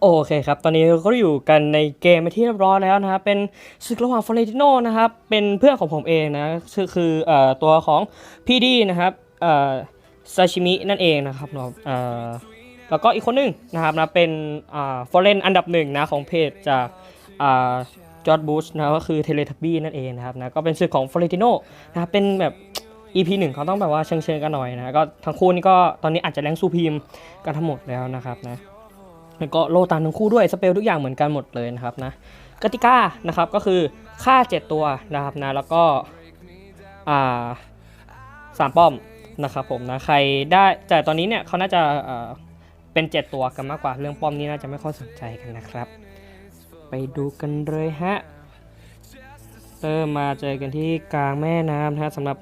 โอเคครับ ตอนนี้เราก็อยู่กันในเกมไปที่เรียบร้อยแล้วนะครับ เป็นศึกระหว่างฟอเรนติโนนะครับ เป็นเพื่อนของผมเองนะคือคือเอ่อตัวของพีดีนะครับเอ่อซาชิมินั่นเองนะครับเนาะเอ่อแล้วก็อีกคนหนึงนะครับนะเป็นอ่าฟอเรนอันดับหนึ่งนะของเพจจากอ่าจอร์ดบูชนะก็คือเทเลทับบี้นั่นเองนะครับนะก็เป็นศึกของฟอเรนติโนนะครับเป็นแบบ EP หนึ่งเขาต้องแบบว่าเชิงเชิงๆกันหน่อยนะก็ทั้งคู่นี่ก็ตอนนี้อาจจะแรงซูพีมกันทั้งหมดแล้วนะครับนะ แล้วก็โลตามทั้งคู่ด้วยสเปลทุกอย่างเหมือนกันหมดเลยนะครับนะกติกานะครับก็คือค่า 7 ตัวนะครับนะแล้วก็อ่าสามป้อมนะครับผมนะใครได้แต่ตอนนี้เนี่ยเขาน่าจะอ่าเป็น 7 ตัวกันมากกว่าเรื่องป้อมนี้น่าจะไม่ค่อยสนใจกันนะครับ ไปดูกันเลยฮะเริ่มมาเจอกันที่กลางแม่น้ำนะฮะสำหรับ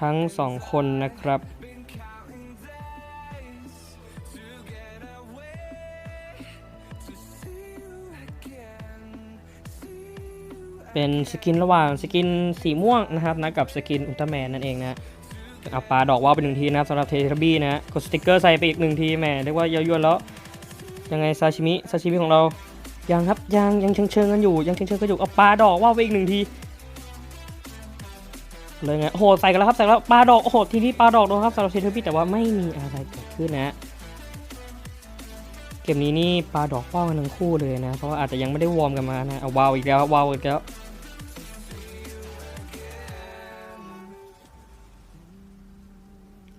ทั้งสองคนนะครับ เป็นสกินระหว่างสกินสีม่วงนะครับนะกับสกินอุลตร้าแมนนั่นเองนะเอาปลาดอกว่าวไปหนึ่งทีนะครับสำหรับเทเลบี้นะกดสติกเกอร์ใส่ไปอีกหนึ่งทีแหมเรียกว่าเยอะๆแล้ว ยังไงซาชิมิซาชิมิของเรายังครับยังยังเชิงเชิงกันอยู่ยังเชิงเชิงกันอยู่เอาปลาดอกว่าวไปอีกหนึ่งทีเลยไงโหใส่กันแล้วครับใส่แล้วปลาดอกโหทีนี้ปลาดอกโดนครับสำหรับเทเลบี้แต่ว่าไม่มีอะไรเกิดขึ้นนะฮะเกมนี้นี่ปลาดอกว่าวกันทั้งคู่เลยนะเพราะว่าอาจจะยังไม่ได้วอร์มกันมานะเอาวาวอีกแล้ววาวอีกแล้ว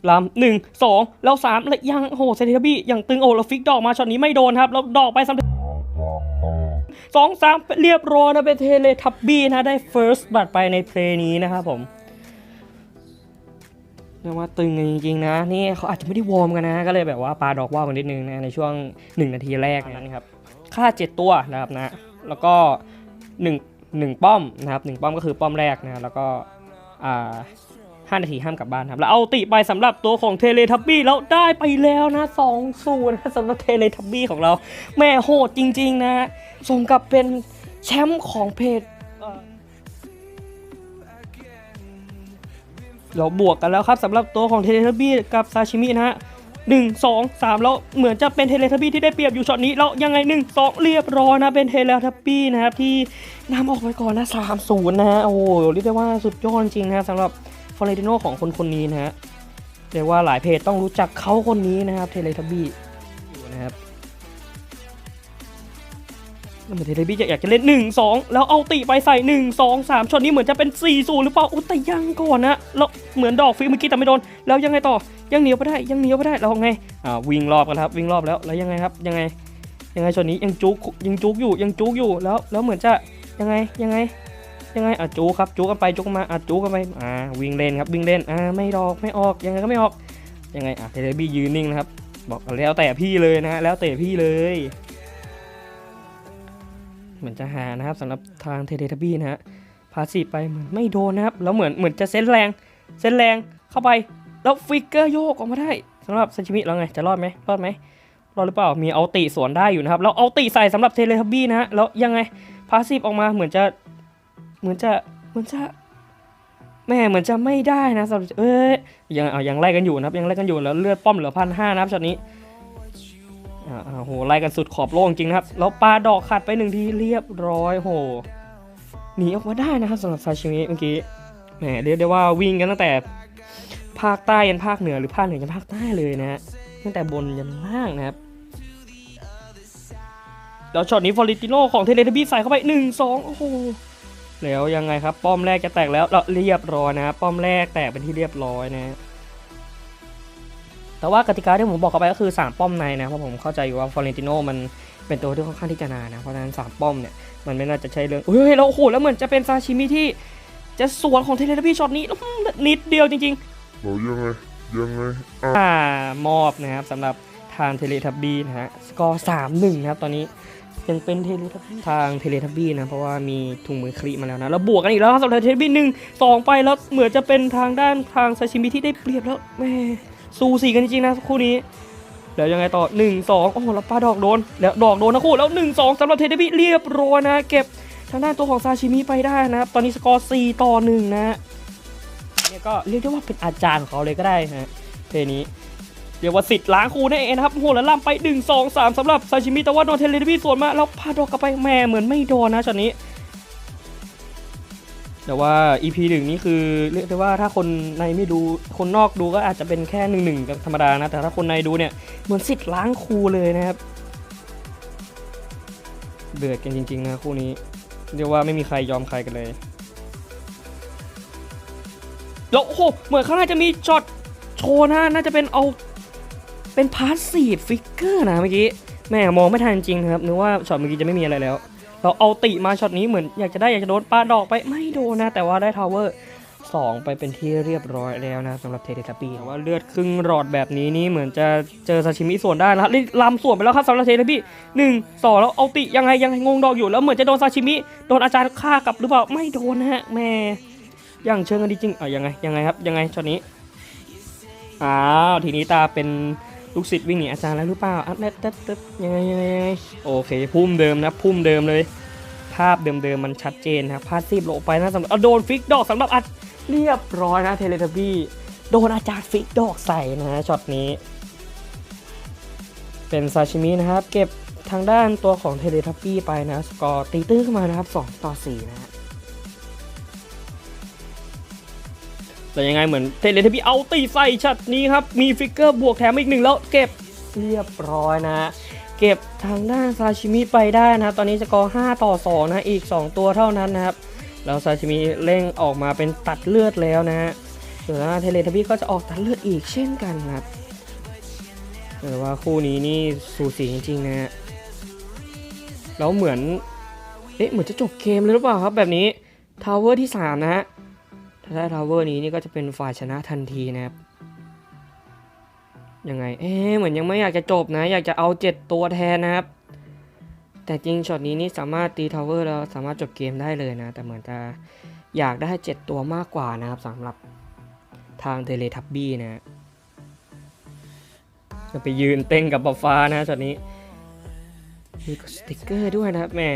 ลำหนึ่งสองแล้วสามแล้วยังโอ้โหเซนเทบี้ยังตึงโอ้แล้วฟิกดอกมาช็อตนี้ไม่โดนครับแล้วดอกไปสำเร็จสองสามเรียบร้อยนะเป็นเทเลทับบี้นะได้เฟิร์สบัตรไปในเพลย์นี้นะครับผมเรียกว่าตึงจริงๆนะนี่เขาอาจจะไม่ได้วอร์มกันนะ ก็เลยแบบว่าปาดอกว่าวกันนิดนึงนะในช่วง 1 นาทีแรกนั้นครับค่า 7 ตัวนะครับนะแล้วก็ 1 1 ป้อมนะครับ1ป้อมก็คือป้อมแรกนะแล้วก็อ่า 5 นาทีห้ามกลับบ้านครับ แล้วเอาติไปสำหรับตัวของเทเลทับบี้แล้วได้ไปแล้วนะ2ศูนย์นะสำหรับเทเลทับบี้ของเรา แม่โหดจริง ๆ นะสมกับเป็นแชมป์ของเพจเราบวกกันแล้วครับสำหรับตัวของเทเลทับบี้กับซาชิมินะฮะหนึ่งสองสามแล้วเหมือนจะเป็นเทเลทับบี้ที่ได้เปรียบอยู่ช็อตนี้แล้วยังไงหนึ่งสองเรียบร้อยนะเป็นเทเลทับบี้นะครับที่นำออกไปก่อนนะสามศูนย์นะฮะโอ้โหเรียกได้ว่าสุดยอดจริงนะสำหรับ อเรนติโนของคนคนนี้นะฮะเรียกว่าหลายเพจต้องรู้จักเขาคนนี้นะครับเทเลทับบี้อยู่นะครับแล้วเหมือนเทเลทบี้จะอยากจะเล่น 1 2 แล้วเอาติไปใส่ 1 2 3ช็อตนี้เหมือนจะเป็น 4 0 หรือเปล่าอุ้แต่ยังก่อนนะแล้วเหมือนดอกฟิกเมื่อกี้แต่ไม่โดน แล้วยังไงต่อยังเหนียวไปได้ยังเหนียวไปได้แล้วไงอ่าวิ่งรอบกันครับวิ่งรอบแล้วแล้วยังไงครับยังไงยังไงช็อตนี้ยังจุกยังจุกอยู่ยังจุกอยู่แล้วแล้วเหมือนจะยังไงยังไง ยังไงอะจูครับจูกันไปจูกันมาอะจูกันไปอ่าวิ่งเล่นครับวิ่งเล่นอ่าไม่ดอกไม่ออกยังไงก็ไม่ออกยังไงอะเทเลบี้ยืนนิ่งนะครับ บอกแล้วแต่พี่เลยนะฮะแล้วแต่พี่เลยเหมือนจะหานะครับสำหรับทางเทเลทบี้นะฮะพาสีไปเหมือนไม่โดนนะครับแล้วเหมือนเหมือนจะเซนแรงเซนแรงเข้าไปแล้วฟิกเกอร์โยกออกมาได้สำหรับซาชิมิแล้วไงจะรอดไหมรอดไหมรอดหรือเปล่ามีเอาติสวนได้อยู่นะครับแล้วเอาติใส่สำหรับเทเลทบี้นะฮะแล้วยังไงพาสีออกมาเหมือนจะ เหมือนจะเหมือนจะแม่เหมือนจะไม่ได้นะสำหรับเอ้ยยังเอายังไล่กันอยู่นะครับยังไล่กันอยู่แล้วเลือดป้อมเหลือพันห้านะครับช็อตนี้อ่าอ่าโหไล่กันสุดขอบโลกจริงนะครับแล้วปลาดอกขาดไปหนึ่งทีเรียบร้อยโหหนีออกมาได้นะครับสำหรับซาชิมิเมื่อกี้แหมเรียกได้ว่าวิ่งกันตั้งแต่ภาคใต้ยันภาคเหนือหรือภาคเหนือยันภาคใต้เลยนะฮะตั้งแต่บนยันล่างนะครับแล้วช็อตนี้ฟอริติโนของเทเลทบี้ใส่เข้าไปหนึ่งสองโอ้โห แล้วยังไงครับป้อมแรกจะแตกแล้วเราเรียบร้อยนะ ป้อมแรกแตกเป็นที่เรียบร้อยนะแต่ว่ากติกาที่ผมบอกเข้าไปก็คือ 3 ป้อมในนะเพราะผมเข้าใจอยู่ว่าฟอเรนติโนมันเป็นตัวที่ค่อนข้างที่จะนานนะเพราะฉะนั้น 3 ป้อมเนี่ยมันไม่น่าจะใช่เรื่องเฮ้ยแล้วโอ้โหแล้วเหมือนจะเป็นซาชิมิที่จะสวนของเทเลทบี้ช็อตนี้อื้อหือนิดเดียวจริงเรายังไงยังไงอะๆอ่ามอบนะครับสำหรับทางเทเลทับบี้นะฮะสกอร์สามหนึ่งนะครับตอนนี้ ยังเป็นเทเลทับทางเทเลทับบี้นะ เพราะว่ามีถุงมือคลีมาแล้วนะ แล้วบวกกันอีกแล้วสำหรับเทเลทับบี้หนึ่งสองไปแล้วเหมือนจะเป็นทางด้านทางซาชิมิที่ได้เปรียบแล้วแม่สูสีกันจริงๆนะคู่นี้แล้วยังไงต่อ 1 2โอ้โหแล้วปาดอกโดน แล้วดอกโดนทั้งคู่แล้ว 1 2สำหรับเทเลทับบี้เรียบร้อยนะ เก็บทางด้านตัวของซาชิมิไปได้นะครับตอนนี้สกอร์4ต่อ1นะฮะเนี่ยก็เรียกได้ว่าเป็นอาจารย์ของเขาเลยก็ได้ฮะเพลนี้ เรียกว่าสิทธิ์ล้างครูนั่นเองนะครับโหแล้วล่ำไป 1 2 3สำหรับซาชิมิแต่ว่าโดนเทเลทบี้สวนมาแล้วพาดอกกลับไปแม่เหมือนไม่โดนนะช็อตนี้ แต่ว่า EP หนึ่งนี่คือเรียกได้ว่าถ้าคนในไม่ดูคนนอกดูก็อาจจะเป็นแค่หนึ่งหนึ่งธรรมดานะ แต่ถ้าคนในดูเนี่ยเหมือนสิทธิ์ล้างครูเลยนะครับเดือดกันจริงๆนะคู่นี้ เรียกว่าไม่มีใครยอมใครกันเลยแล้วโอ้โหเหมือนข้างหน้าจะมีช็อตโชว์นะน่าจะเป็นเอา เป็นพาสซีฟฟิกเกอร์นะเมื่อกี้แม่มองไม่ทันจริงครับนึกว่าช็อตเมื่อกี้จะไม่มีอะไรแล้ว เราเอาติมาช็อตนี้เหมือนอยากจะได้อยากจะโดนปาดอกไปไม่โดนนะ แต่ว่าได้ทาวเวอร์สองไปเป็นที่เรียบร้อยแล้วนะสำหรับเทเลทัปปี้แต่ว่าเลือดครึ่งหลอดแบบนี้นี่เหมือนจะเจอซาชิมิส่วนได้แล้วนี่ลำส่วนไปแล้วครับสำหรับเทเลทัปปี้หนึ่งสองแล้วเอาติยังไงยังไงงงดอกอยู่แล้วเหมือนจะโดนซาชิมิโดนอาจารย์ฆ่ากลับหรือเปล่าไม่โดนนะฮะแม่อย่างเชิงกันดีจริงอะยังไงยังไงครับยังไงช็อตนี้อ้าวทีนี้ตาเป็น ลูกศิษย์วิ่งหนีอาจารย์แล้วหรือเปล่าอะเต๊ดเต๊ดตดยังไงยังไงยังไงโอเคพุ่มเดิมนะพุ่มเดิมเลย ภาพเดิมๆมันชัดเจนนะพาสซีฟโลไปนะสำหรับโดนฟิกดอกสำหรับอัดเรียบร้อยนะเทเลทบี้โดนอาจารย์ฟิกดอกใส่นะฮะช็อตนี้ เป็นซาชิมินะครับ เก็บทางด้านตัวของเทเลทับบี้ไปนะ สกอร์ตีตื้นขึ้นมานะครับ 2 ต่อ 4 นะฮะ แต่ยังไงเหมือนเทเลทบี้เอาตีใส่ชัดนี้ครับ มีฟิกเกอร์บวกแถมอีกหนึ่งแล้วเก็บเรียบร้อยนะเก็บทางด้านซาชิมิไปได้นะตอนนี้สกอร์5ต่อ2นะอีก 2 ตัวเท่านั้นนะครับแล้วซาชิมิเร่งออกมาเป็นตัดเลือดแล้วนะฮะส่วนเทเลทบี้ก็จะออกตัดเลือดอีกเช่นกันครับแต่ว่าคู่นี้นี่สูสีจริงๆนะฮะแล้วเหมือนเอ๊ะเหมือนจะจบเกมเลยหรือเปล่าครับแบบนี้ทาวเวอร์ที่ 3 นะฮะ ได้ทาวเวอร์นี้นี่ก็จะเป็นฝ่ายชนะทันทีนะครับยังไง เอ๊ะเหมือนยังไม่อยากจะจบนะ อยากจะเอา 7 ตัวแทนนะครับ แต่จริงช็อตนี้นี่สามารถตีทาวเวอร์แล้วสามารถจบเกมได้เลยนะ แต่เหมือนจะอยากได้ 7 ตัวมากกว่านะครับสำหรับทางเทเลทับบี้นะจะไปยืนเต้นกับบัฟฟ้านะช็อตนี้ มีสติกเกอร์ด้วยนะครับแม่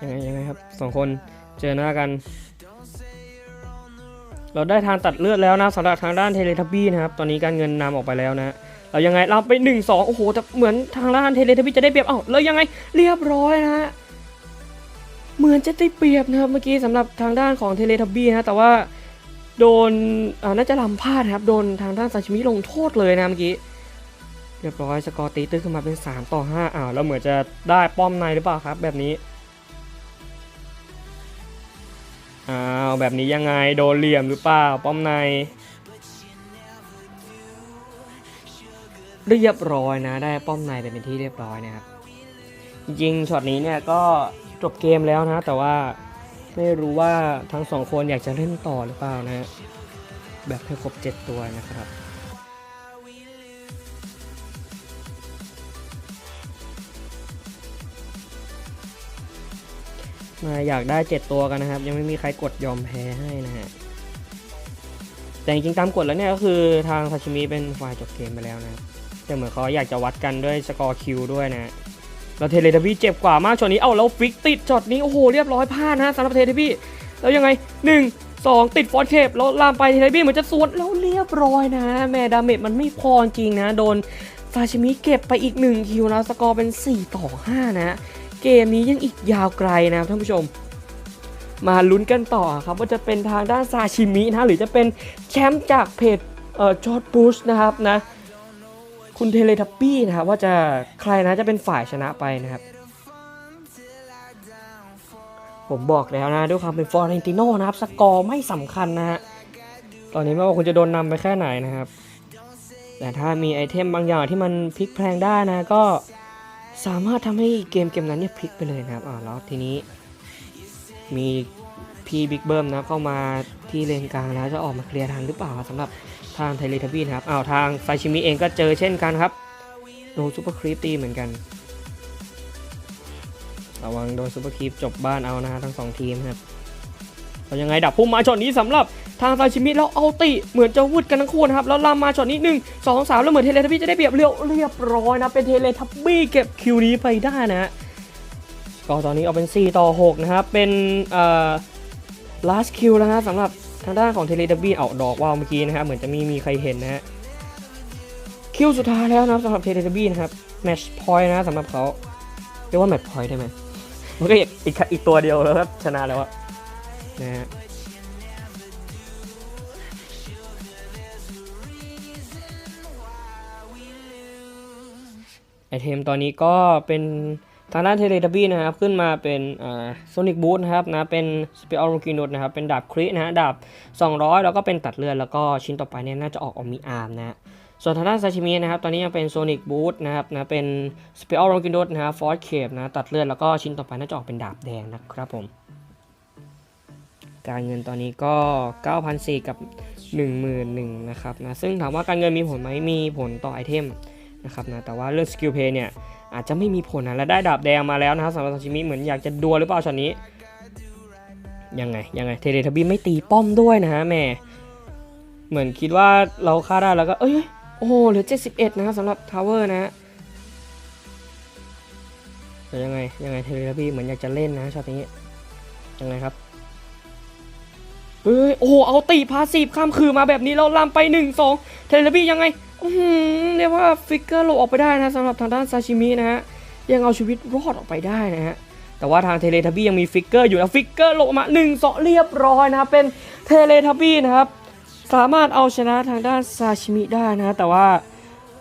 ยังไงยังไงครับสองคนเจอหน้ากัน เราได้ทางตัดเลือดแล้วนะสำหรับทางด้านเทเลทับบี้นะครับ ตอนนี้การเงินนำออกไปแล้วนะเรายังไงเราไป1 2โอ้โหแต่เหมือนทางด้านเทเลทับบี้จะได้เปรียบเอ้าแล้วยังไงเรียบร้อยนะเหมือนจะได้เปรียบนะครับเมื่อกี้สำหรับทางด้านของเทเลทับบี้นะแต่ว่าโดนอ่าน่าจะลำพลาดครับโดนทางด้านซาชิมิลงโทษเลยนะเมื่อกี้เรียบร้อยสกอร์ตีตื้นขึ้นมาเป็น 3 ต่อ 5อ้าวแล้วเหมือนจะได้ป้อมในหรือเปล่าครับ แบบนี้ อ้าวแบบนี้ยังไงโดนเหลี่ยมหรือเปล่าป้อมใน เรียบร้อยนะ ได้ป้อมในไปเป็นที่เรียบร้อยนะครับจริงช็อตนี้เนี่ยก็จบเกมแล้วนะ แต่ว่าไม่รู้ว่าทั้งสองคนอยากจะเล่นต่อหรือเปล่านะ แบบให้ครบ 7 ตัวนะครับ มาอยากได้7ตัวกันนะครับ ยังไม่มีใครกดยอมแพ้ให้นะฮะแต่จริงๆตามกฎแล้วเนี่ยก็คือทางซาชิมิเป็นฝ่ายจบเกมไปแล้วนะครับแต่เหมือนเขาอยากจะวัดกันด้วยสกอร์คิวด้วยนะฮะแล้วเทเลทบี้เจ็บกว่ามากช็อตนี้เอ้าแล้วฟิกติดช็อตนี้โอ้โหเรียบร้อยพลาดนะสำหรับเทเลทบี้แล้วยังไง 1 2 ติดฟอนเคปแล้วลามไปเทเลทบี้เหมือนจะสวนแล้วเรียบร้อยนะ แม่ดาเมจมันไม่พอจริงนะ โดนซาชิมิเก็บไปอีก1คิวแล้วสกอร์เป็น 4 ต่อ 5 นะ เกมนี้ยังอีกยาวไกลนะครับท่านผู้ชม มาลุ้นกันต่อครับว่าจะเป็นทางด้านซาชิมินะหรือจะเป็นแชมป์จากเพจเอ่อจอร์ดบูชนะครับนะคุณเทเลทัปปี้นะครับว่าจะใครนะจะเป็นฝ่ายชนะไปนะครับ ผมบอกแล้วนะด้วยความเป็นฟอร์เรนติโนนะครับ สกอร์ไม่สำคัญนะฮะตอนนี้ไม่ว่าคุณจะโดนนำไปแค่ไหนนะครับ แต่ถ้ามีไอเทมบางอย่างที่มันพลิกแพลงได้นะก็ สามารถทำให้เกมเกมนั้นเนี่ยพลิกไปเลยนะครับอ่าแล้วทีนี้ มีพีบิ๊กเบิ้มนะเข้ามาที่เลนกลางแล้วจะออกมาเคลียร์ทางหรือเปล่าสำหรับทางไทเลทวีนะครับอ้าวทางไซชิมิเองก็เจอเช่นกันครับโดนซูเปอร์ครีปตีเหมือนกัน ระวังโดนซูเปอร์ครีปจบบ้านเอานะฮะทั้งสองทีมครับเอายังไงดับพุ่มมาช็อตนี้สำหรับ ทางไซชิมิแล้วเอาติเหมือนจะวุดกันทั้งคู่นะครับแล้วลามมาช็อตนี้หนึ่งสองสามแล้วเหมือนเทเลทับบี้จะได้เปรียบเรียวเรียบร้อยนะเป็นเทเลทับบี้เก็บคิวนี้ไปได้นะฮะก็ตอนนี้เอาเป็น 4 ต่อ 6 นะครับ เป็นเอ่อ last kill แล้วฮะสำหรับทางด้านของเทเลดับบี้เอาดอกว่าวเมื่อกี้นะครับ เหมือนจะมีมีใครเห็นนะฮะ คิวสุดท้ายแล้วนะสำหรับเทเลดับบี้นะครับ match point นะสำหรับเขาเรียกว่า match point ได้ไหมมันก็อีกอีกอีกตัวเดียวแล้วครับชนะแล้วอะนะฮะ ไอเทมตอนนี้ก็เป็นทางด้านเทเลทับบี้นะครับ ขึ้นมาเป็นโซนิกบูทนะครับนะเป็นสเปียร์โรกินุสนะครับ เป็นดาบครินะฮะดาบ 200 แล้วก็เป็นตัดเลือดแล้วก็ชิ้นต่อไปเนี่ยน่าจะออกออกมีอาร์มนะส่วนทางด้านซาชิมินะครับ ตอนนี้ยังเป็นโซนิกบูทนะครับนะเป็นสเปียร์โรกินุสนะฮะฟอร์สเคปนะตัดเลือดแล้วก็ชิ้นต่อไปน่าจะออกเป็นดาบแดงนะครับผมการเงินตอนนี้ก็ 9,400 กับ 11,000นะครับนะซึ่งถามว่าการเงินมีผลไหมมีผลต่อไอเทม นะครับนะแต่ว่าเรื่องสกิลเพย์เนี่ยอาจจะไม่มีผลนะและได้ดาบแดงมาแล้วนะครับสำหรับซาชิมิเหมือนอยากจะดวลหรือเปล่าช็อตนี้ยังไงยังไงเทเลทบีไม่ตีป้อมด้วยนะฮะแม่เหมือนคิดว่าเราฆ่าได้แล้วก็เอ้ยโอ้โหเหลือ 71 นะครับสำหรับทาวเวอร์นะฮะแต่ยังไงยังไงเทเลทบีเหมือนอยากจะเล่นนะช็อตนี้ยังไงครับเฮ้ยโอ้โหเอาตีพาสีฟข้ามคือมาแบบนี้แล้วลามไป 1 2 เทเลทบียังไง เรียกว่าฟิกเกอร์หลบออกไปได้นะสำหรับทางด้านซาชิมินะฮะยังเอาชีวิตรอดออกไปได้นะฮะแต่ว่าทางเทเลทับบี้ยังมีฟิกเกอร์อยู่นะฟิกเกอร์หลบมา1นึ่งเรียบร้อยนะครับเป็นเทเลทับบี้นะครับสามารถเอาชนะทางด้านซาชิมิได้นะแต่ว่า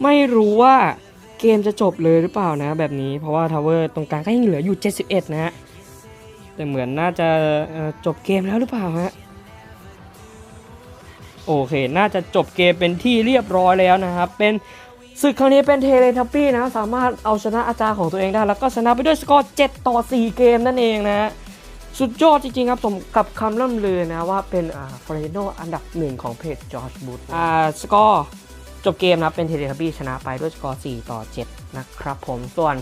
ไม่รู้ว่าเกมจะจบเลยหรือเปล่านะแบบนี้เพราะว่าทาวเวอร์ตรงกลางก็ยังเหลืออยู่ 71 นะฮะแต่เหมือนน่าจะจบเกมแล้วหรือเปล่าฮะ โอเค น่าจะจบเกมเป็นที่เรียบร้อยแล้วนะครับ เป็นศึกครั้งนี้เป็นเทเลทัปปี้นะ สามารถเอาชนะอาจารย์ของตัวเองได้ แล้วก็ชนะไปด้วยสกอร์ 7 ต่อ 4 เกมนั่นเองนะ สุดยอดจริงๆครับ สมกับคำล่ำลือนะว่าเป็นอ่าฟอร์เรโนอันดับหนึ่งของเพจจอร์จบูธอ่าสกอร์จบเกมนะเป็นเทเลทัปปี้ชนะไปด้วยสกอร์ 4 ต่อ 7 นะครับผม ส่วน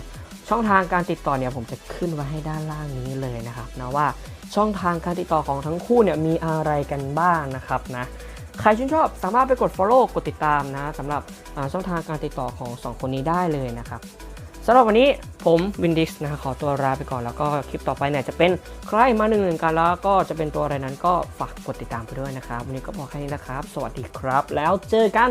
ช่องทางการติดต่อเนี่ยผมจะขึ้นไว้ให้ด้านล่างนี้เลยนะครับนะว่าช่องทางการติดต่อของทั้งคู่เนี่ยมีอะไรกันบ้างนะครับนะ ใครชื่นชอบสามารถไปกด follow กดติดตามนะสำหรับช่องทางการติดต่อของ 2 คนนี้ได้เลยนะครับสำหรับวันนี้ผมวินดิสนะขอตัวลาไปก่อนแล้วก็คลิปต่อไปเนี่ยจะเป็นใครมาหนึ่งหนึ่งกันแล้วก็จะเป็นตัวอะไรนั้นก็ฝากกดติดตามไปด้วยนะครับ วันนี้ก็พอแค่นี้นะครับ สวัสดีครับ แล้วเจอกัน